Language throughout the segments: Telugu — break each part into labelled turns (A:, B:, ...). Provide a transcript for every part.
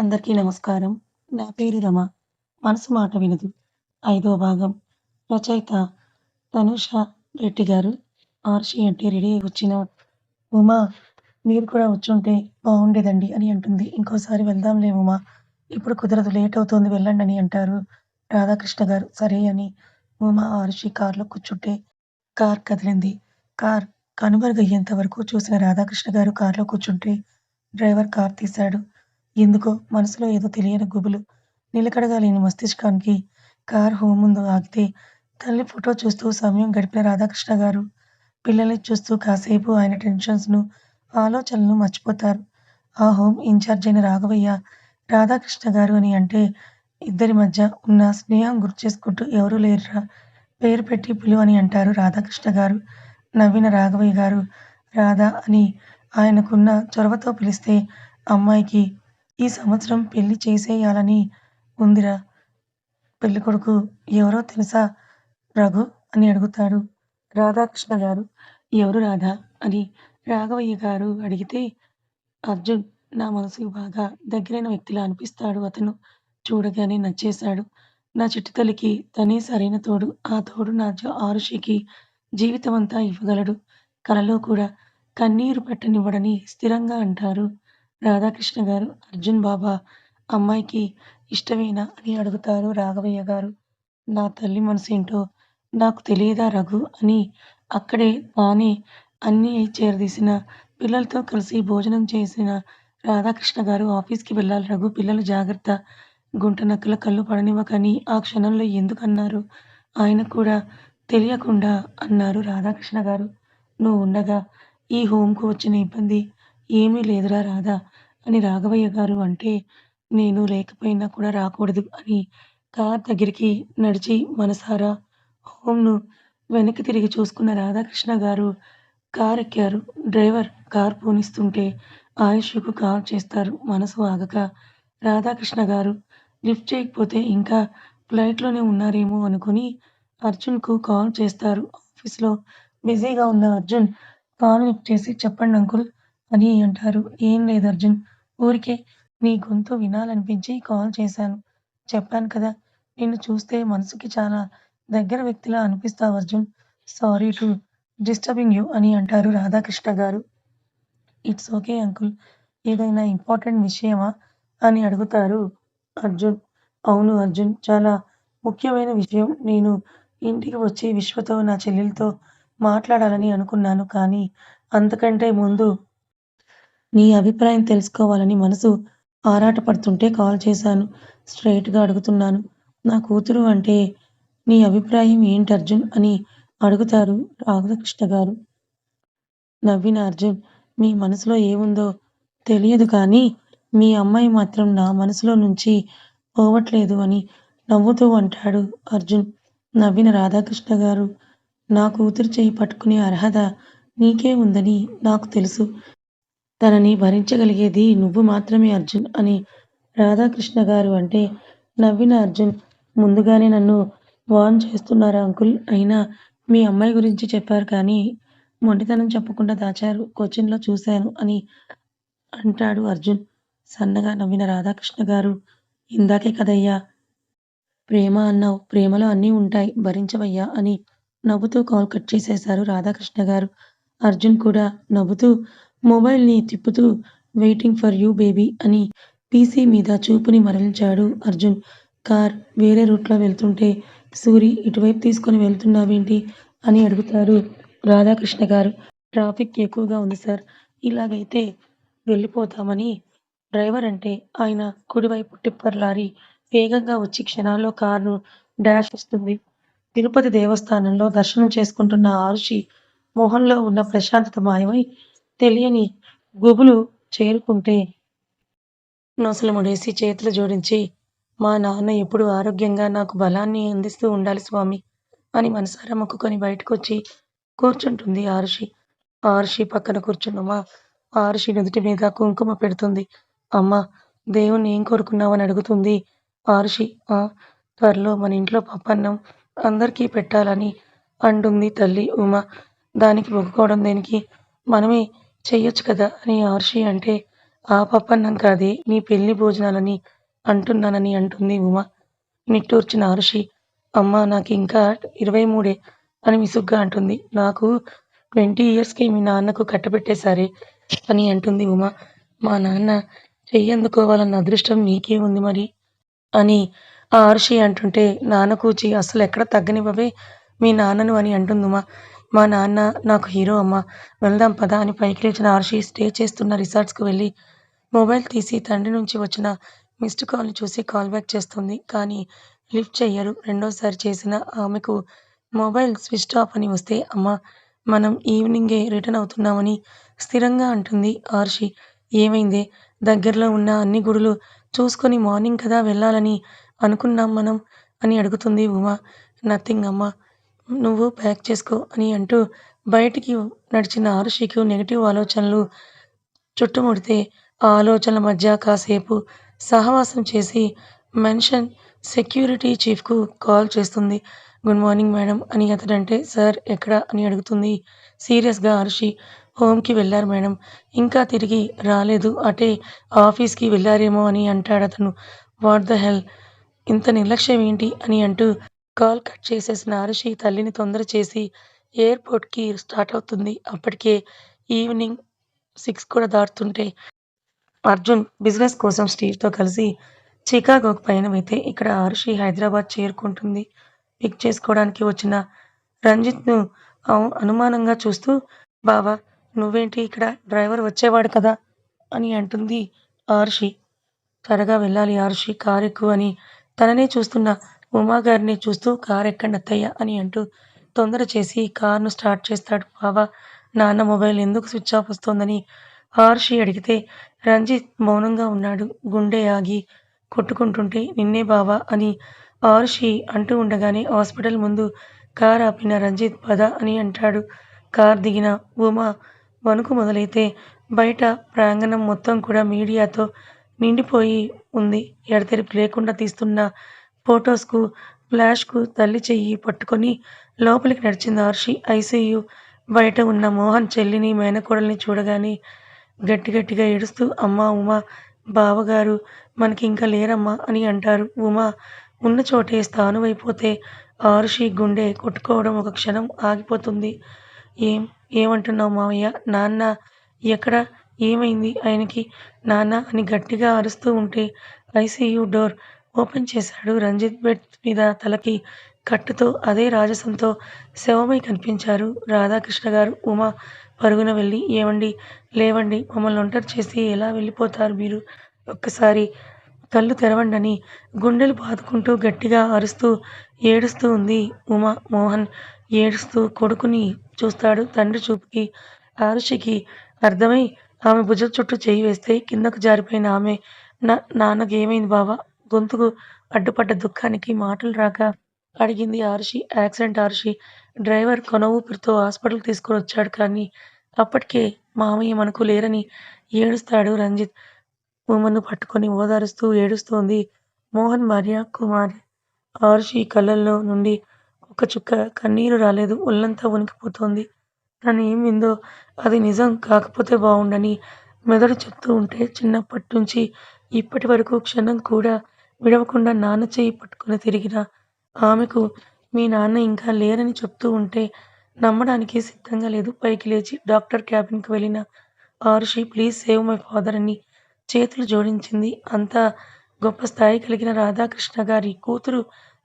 A: అందరికీ నమస్కారం. నా పేరు రమ. మనసు మాట వినదు. ఐదో భాగం. రచయిత తనుష రెడ్డి గారు. ఆర్షి అంటే రెడీ వచ్చిన ఉమా మీరు కూడా వచ్చుంటే బాగుండేదండి అని అంటుంది. ఇంకోసారి వెళ్దాంలే ఉమా! ఇప్పుడు కుదరదు లేట్ అవుతోంది అని అంటారు రాధాకృష్ణ గారు. సరే అని ఉమా, ఆర్షి కార్లో కూర్చుంటే కార్ కదిలింది. కార్ కనుమరుగయ్యేంత వరకు చూసిన రాధాకృష్ణ గారు కార్లో కూర్చుంటే డ్రైవర్ కార్ తీశాడు. ఎందుకో మనసులో ఏదో తెలియని గుబులు. నిలకడగా లేని మస్తిష్కానికి కారు హోం ముందు ఆగితే తల్లి ఫోటో చూస్తూ సమయం గడిపిన రాధాకృష్ణ గారు పిల్లల్ని చూస్తూ కాసేపు ఆయన టెన్షన్స్ను ఆలోచనలను మర్చిపోతారు. ఆ హోమ్ ఇన్ఛార్జ్ అయిన రాఘవయ్య రాధాకృష్ణ గారు అని అంటే ఇద్దరి మధ్య ఉన్న స్నేహం గుర్తు చేసుకుంటూ ఎవరూ లేరురా! పేరు పెట్టి పిలువని అంటారు రాధాకృష్ణ గారు. నవ్విన రాఘవయ్య గారు రాధా అని ఆయనకున్న చొరవతో పిలిస్తే అమ్మాయికి ఈ సంవత్సరం పెళ్ళి చేసెయ్యాలని ఉందిరా! పెళ్ళికొడుకు ఎవరో తెలుసా రఘు అని అడుగుతాడు రాధాకృష్ణ గారు. ఎవరు రాధా? అని రాఘవయ్య గారు అడిగితే అర్జున్ నా మనసుకు బాగా దగ్గరైన వ్యక్తిలా అనిపిస్తాడు అతను. చూడగానే నచ్చేశాడు. నా చిట్టి తల్లికి తనే సరైన తోడు. ఆ తోడు నా ఆరుషికి జీవితమంతా ఇవ్వగలడు. కలలో కూడా కన్నీరు పెట్టనివ్వడని స్థిరంగా అంటారు రాధాకృష్ణ గారు. అర్జున్ బాబా! అమ్మాయికి ఇష్టమేనా అని అడుగుతారు రాఘవయ్య గారు. నా తల్లి మనసేంటో నాకు తెలియదా రఘు అని అక్కడే తానే అన్నీ చేరదీసిన పిల్లలతో కలిసి భోజనం చేసిన రాధాకృష్ణ గారు ఆఫీస్కి వెళ్ళాలి రఘు పిల్లలు జాగ్రత్త! గుంట నక్కల కళ్ళు పడనివ్వకని ఆ క్షణంలో ఎందుకన్నారు ఆయన కూడా తెలియకుండా అన్నారు రాధాకృష్ణ గారు. నువ్వు ఉండగా ఈ హోంకు వచ్చిన ఇబ్బంది ఏమీ లేదురా రాధా! అని రాఘవయ్య గారు అంటే నేను లేకపోయినా కూడా రాకూడదు అని కార్ దగ్గరికి నడిచి మనసారా హోమ్ను వెనక్కి తిరిగి చూసుకున్న రాధాకృష్ణ గారు కారెక్కారు. డ్రైవర్ కారు పోనిస్తుంటే ఆయుష్కు కాల్ చేస్తారు మనసు ఆగక. రాధాకృష్ణ గారు లిఫ్ట్ చేయకపోతే ఇంకా ఫ్లైట్లోనే ఉన్నారేమో అనుకుని అర్జున్కు కాల్ చేస్తారు. ఆఫీస్లో బిజీగా ఉన్న అర్జున్ కాల్ లిఫ్ట్ చేసి చెప్పండి అంకుల్ అని అంటారు. ఏం లేదు అర్జున్. ఊరికే నీ గొంతు వినాలనిపించి కాల్ చేశాను. చెప్పాను కదా నిన్ను చూస్తే మనసుకి చాలా దగ్గర వ్యక్తిలా అనిపిస్తావు Arjun. Sorry to disturbing you అని అంటారు Radhakrishna garu. It's okay uncle. ఏదైనా ఇంపార్టెంట్ విషయమా? అని అడుగుతారు అర్జున్. అవును అర్జున్. చాలా ముఖ్యమైన విషయం. నేను ఇంటికి వచ్చి విశ్వతో నా చెల్లెలతో మాట్లాడాలని అనుకున్నాను. కానీ అంతకంటే ముందు నీ అభిప్రాయం తెలుసుకోవాలని మనసు ఆరాటపడుతుంటే కాల్ చేశాను. స్ట్రైట్గా అడుగుతున్నాను. నా కూతురు అంటే నీ అభిప్రాయం ఏంటి అర్జున్? అని అడుగుతారు రాధాకృష్ణ గారు. నవ్విన అర్జున్ మీ మనసులో ఏముందో తెలియదు కానీ మీ అమ్మాయి మాత్రం నా మనసులో నుంచి పోవట్లేదు అని నవ్వుతూ అంటాడు అర్జున్. నవ్విన రాధాకృష్ణ గారు నా కూతురు చేయి పట్టుకునే అర్హత నీకే ఉందని నాకు తెలుసు. తనని భరించగలిగేది నువ్వు మాత్రమే అర్జున్ అని రాధాకృష్ణ గారు అంటే నవ్విన అర్జున్ ముందుగానే నన్ను వార్న్ చేస్తున్నారా అంకుల్? అయినా మీ అమ్మాయి గురించి చెప్పారు కానీ మొండితనం చెప్పకుండా దాచారు. కొచ్చిన్లో చూశాను అని అంటాడు అర్జున్. సన్నగా నవ్విన రాధాకృష్ణ గారు ఇందాకే కదయ్యా ప్రేమ అన్నావు ప్రేమలో అన్నీ ఉంటాయి భరించవయ్యా అని నవ్వుతూ కాల్ కట్ చేసేశారు రాధాకృష్ణ గారు. అర్జున్ కూడా నవ్వుతూ మొబైల్ని తిప్పుతూ వెయిటింగ్ ఫర్ యూ బేబీ అని పీసీ మీద చూపుని మరల్చాడు అర్జున్. కార్ వేరే రూట్లో వెళ్తుంటే సూరి ఇటువైపు తీసుకొని వెళ్తున్నావేంటి? అని అడుగుతారు రాధాకృష్ణ గారు. ట్రాఫిక్ ఎక్కువగా ఉంది సార్. ఇలాగైతే వెళ్ళిపోతామని డ్రైవర్ అంటే ఆయన కుడివైపు టిప్పర్ లారీ వేగంగా వచ్చి క్షణాల్లో కారును డాష్ ఇస్తుంది. తిరుపతి దేవస్థానంలో దర్శనం చేసుకుంటున్న ఆరుషి మొహంలో ఉన్న ప్రశాంతత మాయమై తెలియని గుబులు చేరుకుంటే నొసలు ముడేసి చేతులు జోడించి మా నాన్న ఎప్పుడు ఆరోగ్యంగా నాకు బలాన్ని అందిస్తూ ఉండాలి స్వామి అని మనసారా మొక్కుకొని బయటకొచ్చి కూర్చుంటుంది ఆరుషి. ఆరుషి పక్కన కూర్చున్నామా ఆరుషి నుదుటి మీద కుంకుమ పెడుతుంది. అమ్మా దేవుణ్ణి ఏం కోరుకున్నావని అడుగుతుంది ఆరుషి. ఆ త్వరలో మన ఇంట్లో పప్పన్నం అందరికీ పెట్టాలని అంటుంది తల్లి ఉమ. దానికి మొక్కుకోవడం దేనికి? మనమే చెయ్యొచ్చు కదా అని ఆర్షి అంటే ఆ పప్పన్నం కాదే మీ పెళ్ళి భోజనాలని అంటున్నానని అంటుంది ఉమ. నిట్టూర్చిన ఆరుషి. అమ్మా ఇంకా ఇరవై మూడే అని విసుగ్గా అంటుంది. నాకు ట్వంటీ ఇయర్స్కి మీ నాన్నకు కట్టబెట్టేశారే అని అంటుంది ఉమ. మా నాన్న చెయ్యందుకోవాలన్న అదృష్టం నీకే ఉంది మరి అని ఆ ఆరుషి అంటుంటే నాన్న కూచి అస్సలెక్కడ తగ్గనివ్వవే మీ నాన్నను అని అంటుందిమా మా నాన్న నాకు హీరో అమ్మ. వెళ్దాం పద అని పైకి లేచిన ఆర్షి స్టే చేస్తున్న రిసార్ట్స్కు వెళ్ళి మొబైల్ తీసి తండ్రి నుంచి వచ్చిన మిస్డ్ కాల్ని చూసి కాల్ బ్యాక్ చేస్తుంది. కానీ లిఫ్ట్ చెయ్యరు. రెండోసారి చేసిన ఆమెకు మొబైల్ స్విచ్ ఆఫ్ అని వస్తే అమ్మా మనం ఈవినింగే రిటర్న్ అవుతున్నామని స్థిరంగా అంటుంది ఆర్షి. ఏమైందే? దగ్గరలో ఉన్న అన్ని గుడులు చూసుకొని మార్నింగ్ కదా వెళ్ళాలని అనుకున్నాం మనం అని అడుగుతుంది ఉమా. నథింగ్ అమ్మా. నువ్వు ప్యాక్ చేసుకో అని అంటూ బయటికి నడిచిన ఆరుషికు నెగటివ్ ఆలోచనలు చుట్టుముడితే ఆ ఆలోచనల మధ్య కాసేపు సహవాసం చేసి మెన్షన్ సెక్యూరిటీ చీఫ్కు కాల్ చేస్తుంది. గుడ్ మార్నింగ్ మేడం అని అతడంటే సార్ ఎక్కడ అని అడుగుతుంది సీరియస్గా ఆరుషి. హోంకి వెళ్ళారు మేడం. ఇంకా తిరిగి రాలేదు అటే ఆఫీస్కి వెళ్ళారేమో అని అంటాడు అతను వాట్ ద హెల్ ఇంత నిర్లక్ష్యం ఏంటి అని అంటూ కాల్ కట్ చేసేసిన ఆరుషి తల్లిని తొందర చేసి ఎయిర్పోర్ట్కి స్టార్ట్ అవుతుంది. అప్పటికే ఈవినింగ్ సిక్స్ కూడా దాటుతుంటే అర్జున్ బిజినెస్ కోసం స్టీవ్తో కలిసి చికాగోకు పయనమైతే ఇక్కడ ఆరుషి హైదరాబాద్ చేరుకుంటుంది. పిక్ చేసుకోవడానికి వచ్చిన రంజిత్ను అనుమానంగా చూస్తూ బావా నువ్వేంటి ఇక్కడ డ్రైవర్ వచ్చేవాడు కదా అని అంటుంది ఆర్షి త్వరగా వెళ్ళాలి ఆరుషి కారెక్కు అని తననే చూస్తున్న ఉమాగారిని చూస్తూ కారెక్కండి అత్తయ్య అని అంటూ తొందర చేసి కార్ను స్టార్ట్ చేస్తాడు. బావా నాన్న మొబైల్ ఎందుకు స్విచ్ ఆఫ్ వస్తోందని ఆర్షి అడిగితే రంజిత్ మౌనంగా ఉన్నాడు. గుండె ఆగి కొట్టుకుంటుంటే నిన్నే బావా అని ఆర్షి అంటూ ఉండగానే హాస్పిటల్ ముందు కార్ ఆపిన రంజిత్ పద అని అంటాడు. కార్ దిగిన ఉమా వణుకు మొదలైతే బయట ప్రాంగణం మొత్తం కూడా మీడియాతో నిండిపోయి ఉంది. ఎడతెరిపి లేకుండా తీస్తున్న ఫొటోస్కు ఫ్లాష్కు తల్లి చెయ్యి పట్టుకొని లోపలికి నడిచింది ఆరుషి. ఐసీయూ బయట ఉన్న మోహన్ చెల్లిని మేనకోడల్ని చూడగానే గట్టి గట్టిగా ఏడుస్తూ అమ్మా ఉమా బావగారు మనకి ఇంకా లేరమ్మా అని అంటారు. ఉమా ఉన్న చోటే స్థానమైపోతే ఆరుషి గుండె కొట్టుకోవడం ఒక క్షణం ఆగిపోతుంది. ఏం ఏమంటున్నావు మావయ్య నాన్న ఎక్కడ ఏమైంది ఆయనకి నాన్న అని గట్టిగా అరుస్తూ ఉంటే ఐసీయూ డోర్ ఓపెన్ చేశాడు. రంజిత్ బెడ్ మీద తలకి కట్టుతో అదే రాజసంతో శవమై కనిపించారు. రాధాకృష్ణ గారు ఉమా పరుగున వెళ్ళి ఏమండి? లేవండి మమ్మల్ని ఒంటరి చేసి ఎలా వెళ్ళిపోతారు మీరు? ఒక్కసారి కళ్ళు తెరవండని గుండెలు బాదుకుంటూ గట్టిగా అరుస్తూ ఏడుస్తూ ఉంది. ఉమా మోహన్ ఏడుస్తూ కొడుకుని చూస్తాడు. తండ్రి చూపుకి ఆరుషికి అర్థమై ఆమె భుజం చుట్టూ చేయి వేస్తే కిందకు జారిపోయిన ఆమె నా నాన్నకేమైంది బావా? గొంతుకు అడ్డుపడ్డ దుఃఖానికి మాటలు రాక అడిగింది ఆర్షి యాక్సిడెంట్ ఆర్షి డ్రైవర్ కొన ఊపిరితో హాస్పిటల్కి తీసుకొని వచ్చాడు కానీ అప్పటికే మామయ్య మనకు లేరని ఏడుస్తాడు రంజిత్. ఉమను పట్టుకొని ఓదారుస్తూ ఏడుస్తోంది మోహన్ భార్య కుమారి. ఆర్షి కళ్ళల్లో నుండి ఒక చుక్క కన్నీరు రాలేదు. ఒళ్ళంతా ఉనికిపోతోంది తను ఏమిందో అది నిజం కాకపోతే బాగుండని మెదడు చెప్తూ ఉంటే చిన్నప్పట్నుంచి ఇప్పటి వరకు క్షణం కూడా విడవకుండా నాన్న చేయి పట్టుకొని తిరిగిన ఆమెకు మీ నాన్న ఇంకా లేరని చెప్తూ ఉంటే నమ్మడానికి సిద్ధంగా లేదు. పైకి లేచి డాక్టర్ క్యాబిన్కి వెళ్ళిన Arushi please save my father అని చేతులు జోడించింది. అంత గొప్ప స్థాయి కలిగిన రాధాకృష్ణ గారి కూతురు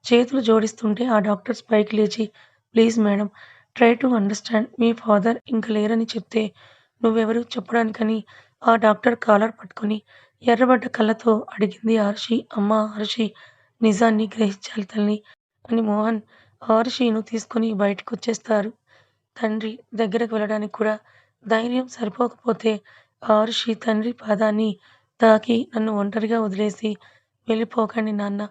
A: చేతులు జోడిస్తుంటే ఆ డాక్టర్స్ పైకి లేచి please madam try to understand me father ఇంక లేరని చెప్తే నువ్వెవరు చెప్పడానికని ఆ డాక్టర్ కాలర్ పట్టుకొని ఎర్రబడ్డ కళ్ళతో అడిగింది ఆర్షి అమ్మ ఆర్షి నిజాన్ని గ్రహించాలి తల్లి అని మోహన్ ఆరుషిను తీసుకొని బయటకొచ్చేస్తారు. తండ్రి దగ్గరకు వెళ్ళడానికి కూడా ధైర్యం సరిపోకపోతే ఆర్షి తండ్రి పాదాన్ని తాకి నన్ను ఒంటరిగా వదిలేసి వెళ్ళిపోకండి నాన్న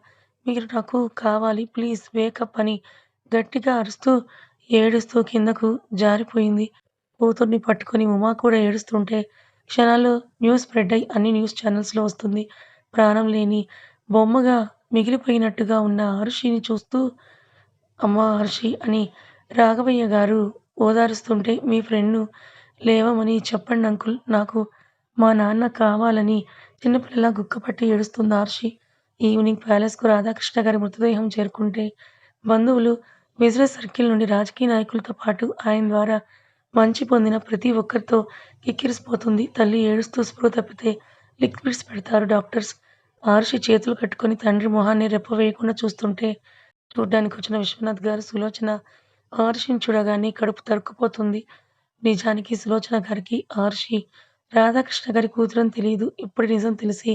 A: మీరు నాకు కావాలి ప్లీజ్ వేకప్ అని గట్టిగా అరుస్తూ ఏడుస్తూ కిందకు జారిపోయింది. కూతుర్ని పట్టుకొని ఉమా కూడా ఏడుస్తుంటే క్షణాల్లో న్యూస్ స్ప్రెడ్ అయి అన్ని న్యూస్ ఛానల్స్లో వస్తుంది. ప్రాణం లేని బొమ్మగా మిగిలిపోయినట్టుగా ఉన్న హర్షిని చూస్తూ అమ్మ హర్షి అని రాఘవయ్య గారు ఓదారుస్తుంటే మీ ఫ్రెండ్ను లేవమని చెప్పండి అంకుల్ నాకు మా నాన్న కావాలని చిన్నపిల్లల గుక్కపట్టి ఏడుస్తుంది హర్షి ఈవినింగ్ ప్యాలెస్‌కు రాధాకృష్ణ గారి మృతదేహం చేరుకుంటే బంధువులు, బిజినెస్ సర్కిల్ నుండి రాజకీయ నాయకులతో పాటు ఆయన ద్వారా మంచి పొందిన ప్రతి ఒక్కరితో కిక్కిరిసిపోతుంది. తల్లి ఏడుస్తూ స్పృహ తప్పితే లిక్విడ్స్ పెడతారు డాక్టర్స్. మహర్షి చేతులు కట్టుకొని తండ్రి మొహాన్ని రెప్పవేయకుండా చూస్తుంటే చూడ్డానికొచ్చిన విశ్వనాథ్ గారు సులోచన ఆరుషిని చూడగానే కడుపు తరుక్కుపోతుంది. నిజానికి సులోచన గారికి ఆర్షి రాధాకృష్ణ గారి కూతురని తెలియదు ఇప్పుడు నిజం తెలిసి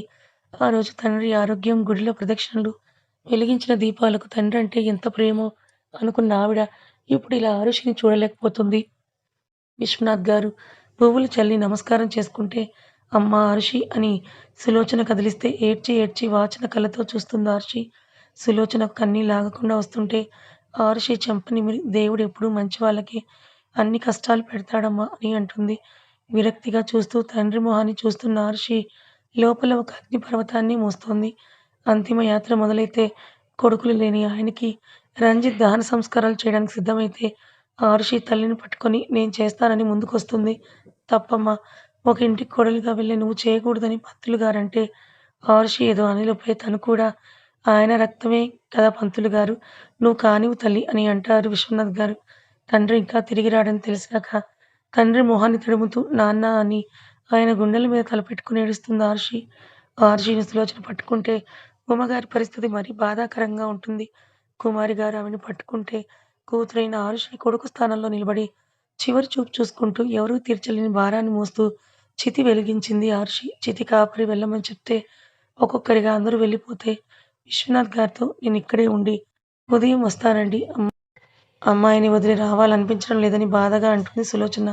A: ఆ రోజు తండ్రి ఆరోగ్యం, గుడిలో ప్రదక్షిణలు, వెలిగించిన దీపాలకు తండ్రి అంటే ఎంత ప్రేమో అనుకున్న ఆవిడ ఇప్పుడు ఇలా ఆరుషిని చూడలేకపోతుంది. విశ్వనాథ్ గారు పువ్వులు చల్లి నమస్కారం చేసుకుంటే అమ్మ ఆరుషి అని సులోచన కదిలిస్తే ఏడ్చి ఏడ్చి వాచన కళ్ళతో చూస్తుంది ఆరుషి. సులోచన లాగకుండా వస్తుంటే ఆరుషి చెంపని దేవుడు ఎప్పుడూ మంచి వాళ్ళకి అన్ని కష్టాలు పెడతాడమ్మా అని అంటుంది. విరక్తిగా చూస్తూ తండ్రి మొహాన్ని చూస్తున్న ఆరుషి లోపల ఒక అగ్నిపర్వతాన్ని మోస్తోంది. అంతిమ యాత్ర మొదలైతే కొడుకులు లేని ఆయనకి రంజిత్ దహన సంస్కారాలు చేయడానికి సిద్ధమైతే ఆరుషి తల్లిని పట్టుకొని నేను చేస్తానని ముందుకొస్తుంది. తప్పమ్మా! ఒక ఇంటికి కొడలుగా వెళ్ళి నువ్వు చేయకూడదని పంతులు గారంటే ఆరుషి ఏదో అనిలోపే తను కూడా ఆయన రక్తమే కదా పంతులు గారు. నువ్వు కానివు తల్లి అని అంటారు విశ్వనాథ్ గారు. తండ్రి ఇంకా తిరిగి రాడని తెలిసాక తండ్రి మొహాన్ని తడుముతూ నాన్న అని ఆయన గుండెల మీద తలపెట్టుకుని ఏడుస్తుంది ఆర్షి ఆరుషిని సులోచన పట్టుకుంటే ఉమగారి పరిస్థితి మరీ బాధాకరంగా ఉంటుంది. కుమారి గారు ఆమెను పట్టుకుంటే కూతురైన ఆరుషి కొడుకు స్థానంలో నిలబడి చివరి చూపు చూసుకుంటూ ఎవరూ తీర్చలేని భారాన్ని మోస్తూ చితి వెలిగించింది ఆర్షి చితి కాపరి వెళ్ళమని చెప్తే ఒక్కొక్కరిగా అందరూ వెళ్ళిపోతే విశ్వనాథ్ గారితో నేను ఇక్కడే ఉండి ఉదయం వస్తానండి. అమ్మాయిని వదిలి రావాలనిపించడం లేదని బాధగా అంటుంది సులోచన.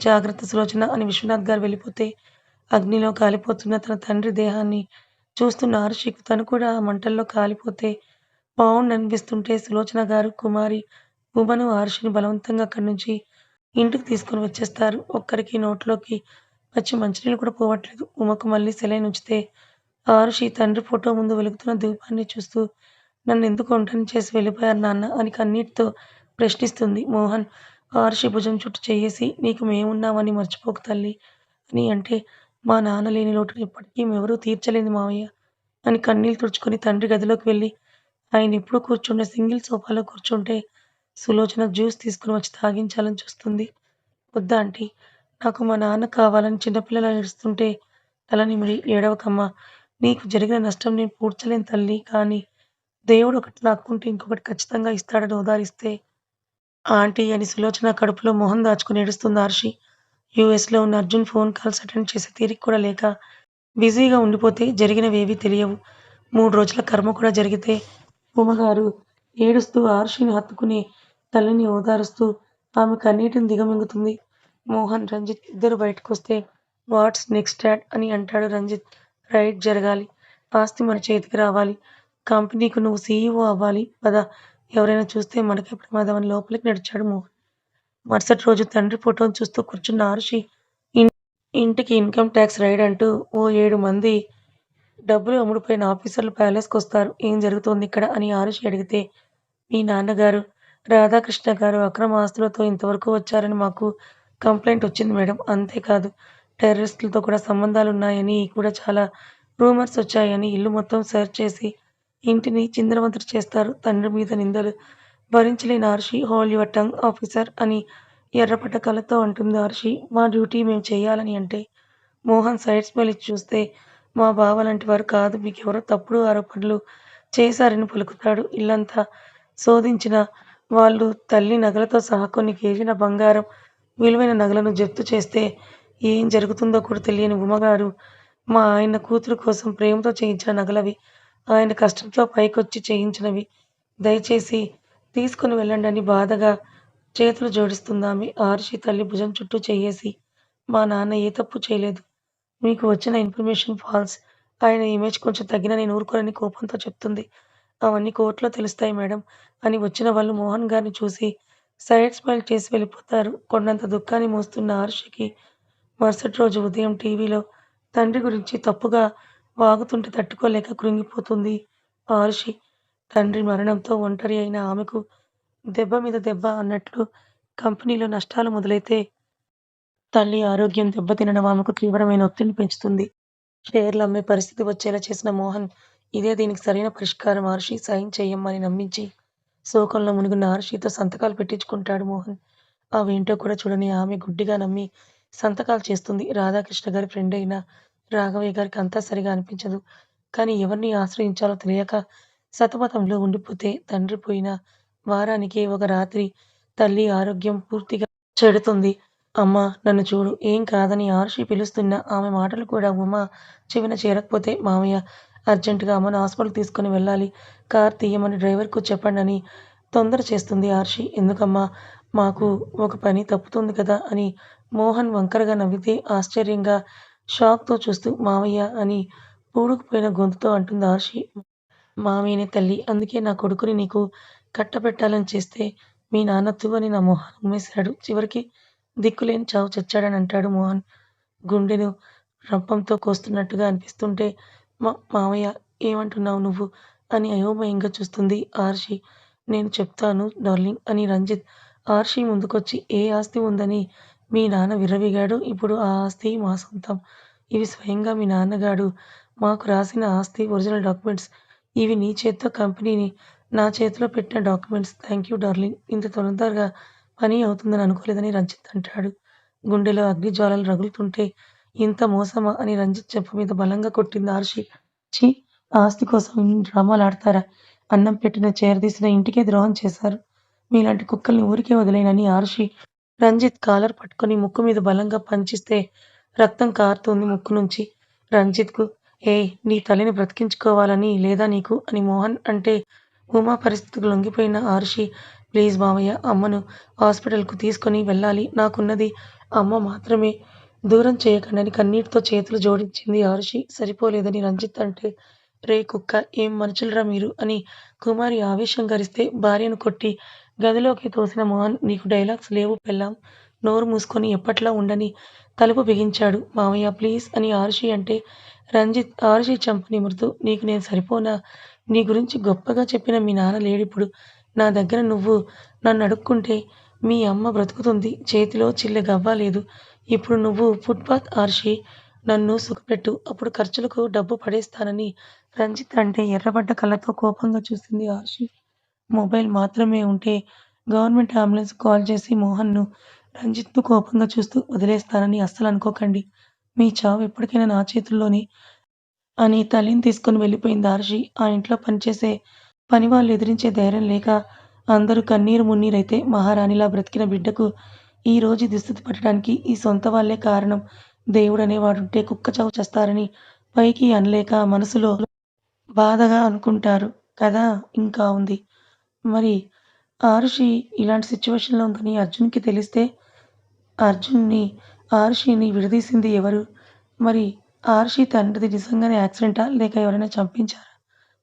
A: జాగ్రత్త సులోచన అని విశ్వనాథ్ గారు వెళ్ళిపోతే అగ్నిలో కాలిపోతున్న తన తండ్రి దేహాన్ని చూస్తున్న ఆర్షికు తను కూడా ఆ మంటల్లో కాలిపోతే బావుండనిపిస్తుంటే సులోచన గారు, కుమారి, ఉమను హర్షిని బలవంతంగా అక్కడి నుంచి ఇంటికి తీసుకొని వచ్చేస్తారు. ఒక్కరికి నోట్లోకి వచ్చి మంచినీళ్ళు కూడా పోవట్లేదు. ఉమకు మళ్ళీ సెలైన్ ఉంచితే ఆరుషి తండ్రి ఫోటో ముందు వెలుగుతున్న దీపాన్ని చూస్తూ నన్ను ఎందుకు ఒంటని చేసి వెళ్ళిపోయారు నాన్న అని కన్నీటితో ప్రశ్నిస్తుంది. మోహన్ ఆరుషి భుజం చుట్టూ చేయేసి నీకు మేమున్నామని మర్చిపోకు తల్లి అని అంటే మా నాన్న లేని లోటును ఇప్పటికీ ఎవరూ తీర్చలేదు మావయ్య అని కన్నీళ్ళు తుడుచుకొని తండ్రి గదిలోకి వెళ్ళి ఆయన ఎప్పుడు కూర్చుండే సింగిల్ సోఫాలో కూర్చుంటే సులోచన జ్యూస్ తీసుకుని వచ్చి తాగించాలని చూస్తుంది. వద్దా ఆంటీ నాకు మా నాన్న కావాలని చిన్నపిల్లలు ఏడుస్తుంటే తల నిమిరి ఏడవకమ్మా! నీకు జరిగిన నష్టం నేను పూడ్చలేని తల్లి కానీ దేవుడు ఒకటి నాకుంటే ఇంకొకటి ఖచ్చితంగా ఇస్తాడని ఓదారిస్తే ఆంటీ అని సులోచన కడుపులో మొహం దాచుకుని ఏడుస్తుంది ఆర్షి. యూఎస్‌లో ఉన్న అర్జున్ ఫోన్ కాల్స్ అటెండ్ చేసే తీరిక కూడా లేక బిజీగా ఉండిపోతే జరిగినవేవీ తెలియవు. మూడు రోజుల కర్మ కూడా జరిగితే ఉమగారు ఏడుస్తూ ఆరుషిని హత్తుకుని తల్లిని ఓదారుస్తూ ఆమె కన్నీటిని దిగమింగుతుంది. మోహన్, రంజిత్ ఇద్దరు బయటకొస్తే వాట్స్ నెక్స్ట్ యాడ్ అని అంటాడు రంజిత్. రైడ్ జరగాలి. ఆస్తి మన చేతికి రావాలి. కంపెనీకు నువ్వు సీఈఓ అవ్వాలి. పద ఎవరైనా చూస్తే మనకే ప్రమాదం అని లోపలికి నడిచాడు మోహన్. మరుసటి రోజు తండ్రి ఫోటోను చూస్తూ కూర్చున్న ఆరుషి ఇంటికి ఇన్కమ్ టాక్స్ రైడ్ అంటూ ఓ ఏడు మంది డబ్బులు అమ్ముడుపోయిన ఆఫీసర్లు ప్యాలెస్కి వస్తారు ఏం జరుగుతోంది ఇక్కడ అని ఆరుషి అడిగితే మీ నాన్నగారు రాధాకృష్ణ గారు అక్రమ ఆస్తులతో ఇంతవరకు వచ్చారని మాకు కంప్లైంట్ వచ్చింది మేడం. అంతేకాదు టెర్రరిస్టులతో కూడా సంబంధాలు ఉన్నాయని కూడా చాలా రూమర్స్ వచ్చాయని ఇల్లు మొత్తం సెర్చ్ చేసి ఇంటిని చిందరవందర చేస్తారు. తండ్రి మీద నిందలు భరించలేని Arshi hold your tongue officer అని ఎర్రపట్ట కళ్ళతో అంటుంది ఆర్షి మా డ్యూటీ మేము చేయాలని అంటే మోహన్ సైడ్ మళ్ళీ చూస్తే మా బావ లాంటి వారు కాదు మీకెవరో తప్పుడు ఆరోపణలు చేశారని పలుకుతాడు. ఇల్లంతా శోధించిన వాళ్ళు తల్లి నగలతో సహా కొన్ని కేజీల బంగారం, విలువైన నగలను జప్తు చేస్తే ఏం జరుగుతుందో కూడా తెలియని ఉమగారు మా ఆయన కూతురు కోసం ప్రేమతో చేయించిన నగలవి. ఆయన కష్టంతో పైకొచ్చి చేయించినవి. దయచేసి తీసుకొని వెళ్ళండి అని బాధగా చేతులు జోడిస్తుందామె. ఆర్షి తల్లి భుజం చుట్టూ చేయేసి మా నాన్న ఏ తప్పు చేయలేదు. మీకు వచ్చిన ఇన్ఫర్మేషన్ ఫాల్స్. ఆయన ఇమేజ్ కొంచెం తగ్గినా నేను ఊరుకోనని కోపంతో చెప్తుంది. అవన్నీ కోర్టులో తెలుస్తాయి మేడం అని వచ్చిన వాళ్ళు మోహన్ గారిని చూసి సైడ్ స్మైల్ చేసి వెళ్ళిపోతారు. కొండంత దుఃఖాన్ని మోస్తున్న హర్షికి మరుసటి రోజు ఉదయం టీవీలో తండ్రి గురించి తప్పుగా వాగుతుంటే తట్టుకోలేక కృంగిపోతుంది ఆరుషి. తండ్రి మరణంతో ఒంటరి అయిన ఆమెకు దెబ్బ మీద దెబ్బ అన్నట్లు కంపెనీలో నష్టాలు మొదలైతే తల్లి ఆరోగ్యం దెబ్బతినడం ఆమెకు తీవ్రమైన ఒత్తిడిని పెంచుతుంది. షేర్లు అమ్మే పరిస్థితి వచ్చేలా చేసిన మోహన్ ఇదే దీనికి సరైన పరిష్కారం ఆరుషి సైన్ చెయ్యమ్మని నమ్మించి శోకంలో మునిగున్న ఆరుషితో సంతకాలు పెట్టించుకుంటాడు మోహన్. అవేంటో కూడా చూడని ఆమె గుడ్డిగా నమ్మి సంతకాలు చేస్తుంది. రాధాకృష్ణ గారి ఫ్రెండ్ అయిన రాఘవయ్య గారికి అంతా సరిగా అనిపించదు. కానీ ఎవరిని ఆశ్రయించాలో తెలియక సతమతంలో ఉండిపోతే తండ్రి పోయిన వారానికే ఒక రాత్రి తల్లి ఆరోగ్యం పూర్తిగా చెడుతుంది. అమ్మా! నన్ను చూడు. ఏం కాదని ఆర్షి పిలుస్తున్న ఆమె మాటలు కూడా ఉమ చెవిన చేరకపోతే మామయ్య! అర్జెంటుగా అమ్మను హాస్పిటల్ తీసుకుని వెళ్ళాలి. కార్ తీయమని డ్రైవర్కు చెప్పండని తొందర చేస్తుంది ఆర్షి ఎందుకమ్మా? మాకు ఒక పని తప్పుతుంది కదా అని మోహన్ వంకరగా నవ్వితే ఆశ్చర్యంగా, షాక్తో చూస్తూ మామయ్య! అని పూడుకుపోయిన గొంతుతో అంటుంది ఆర్షి మామయ్యనే తల్లి అందుకే నా కొడుకుని నీకు కట్టబెట్టాలని చేస్తే మీ నాన్న అని నా మొహం ఉమ్మేశాడు. చివరికి దిక్కులేని చావు చచ్చాడని అంటాడు మోహన్. గుండెను రంపంతో కోస్తున్నట్టుగా అనిపిస్తుంటే మా మామయ్య! ఏమంటున్నావు నువ్వు? అని అయోమయంగా చూస్తుంది ఆర్షి నేను చెప్తాను డార్లింగ్ అని రంజిత్ ఆర్షి ముందుకొచ్చి ఏ ఆస్తి ఉందని మీ నాన్న విరవిగాడు ఇప్పుడు ఆ ఆస్తి మా సొంతం. ఇవి స్వయంగా మీ నాన్నగాడు మాకు రాసిన ఆస్తి ఒరిజినల్ డాక్యుమెంట్స్. ఇవి నీ చేత్తో కంపెనీని నా చేతిలో పెట్టిన డాక్యుమెంట్స్. Thank you darling. ఇంత తొందరగా పని అవుతుందని అనుకోలేదని రంజిత్ అంటాడు. గుండెలో అగ్నిజ్వాలలు రగులుతుంటే ఇంత మోసమా అని రంజిత్ చెప్పు మీద బలంగా కొట్టింది ఆర్షి చి ఆస్తి కోసం ఇన్ని డ్రామాలాడతారా? అన్నం పెట్టిన చేరదీసిన ఇంటికే ద్రోహం చేశారు. మీలాంటి కుక్కల్ని ఊరికే వదిలేనని ఆర్షి రంజిత్ కాలర్ పట్టుకుని ముక్కు మీద బలంగా పంచిస్తే రక్తం కారుతుంది ముక్కు నుంచి. రంజిత్కు నీ తల్లిని బ్రతికించుకోవాలని లేదా నీకు? అని మోహన్ అంటే ఉమా పరిస్థితికి లొంగిపోయిన ఆర్షి ప్లీజ్ మామయ్య! అమ్మను హాస్పిటల్కు తీసుకొని తీసుకుని వెళ్ళాలి. నాకున్నది అమ్మ మాత్రమే. దూరం చేయకండని కన్నీటితో చేతులు జోడించింది ఆరుషి. సరిపోలేదని రంజిత్ అంటే రే కుక్క! ఏం మనుషులరా మీరు? అని కుమారి ఆవేశం గరిస్తే భార్యను కొట్టి గదిలోకి తోసిన మోహన్ నీకు డైలాగ్స్ లేవు పెళ్ళాం. నోరు మూసుకొని ఎప్పట్లా ఉండని తలుపు బిగించాడు. మామయ్య! ప్లీజ్ అని ఆరుషి అంటే రంజిత్ ఆరుషి చంపని మృతు నీకు నేను సరిపోనా? నీ గురించి గొప్పగా చెప్పిన మీ నాన్న లేడిప్పుడు. నా దగ్గర నువ్వు నన్నడుక్కుంటే మీ అమ్మ బ్రతుకుతుంది. చేతిలో చిల్లె గవ్వ లేదు. ఇప్పుడు నువ్వు ఫుట్పాత్ ఆర్షి నన్ను సుఖపెట్టు. అప్పుడు ఖర్చులకు డబ్బు పడేస్తానని రంజిత్ అంటే ఎర్రబడ్డ కళ్ళతో కోపంగా చూసింది ఆర్షి మొబైల్ మాత్రమే ఉంటే గవర్నమెంట్ అంబులెన్స్ కాల్ చేసి మోహన్ను రంజిత్ను కోపంగా చూస్తూ వదిలేస్తానని అస్సలు అనుకోకండి. మీ చావు ఎప్పటికైనా నా చేతుల్లోనే అని తల్లిని తీసుకుని వెళ్ళిపోయింది ఆర్షి ఆ ఇంట్లో పనిచేసే పనివాళ్ళు ఎదిరించే ధైర్యం లేక అందరూ కన్నీరు మున్నీరైతే మహారాణిలా బ్రతికిన బిడ్డకు ఈ రోజు దుస్థితి పట్టడానికి ఈ సొంత వాళ్ళే కారణం. దేవుడనే వాడుంటే కుక్క చావు చేస్తారని పైకి అనలేక మనసులో బాధగా అనుకుంటారు కదా ఇంకా ఉంది. మరి ఆరుషి ఇలాంటి సిచ్యువేషన్లో ఉందని అర్జున్కి తెలిస్తే అర్జున్ని ఆరుషిని విడదీసింది ఎవరు? మరి ఆర్షి తండ్రిది నిజంగానే యాక్సిడెంటా? లేక ఎవరైనా చంపించారా?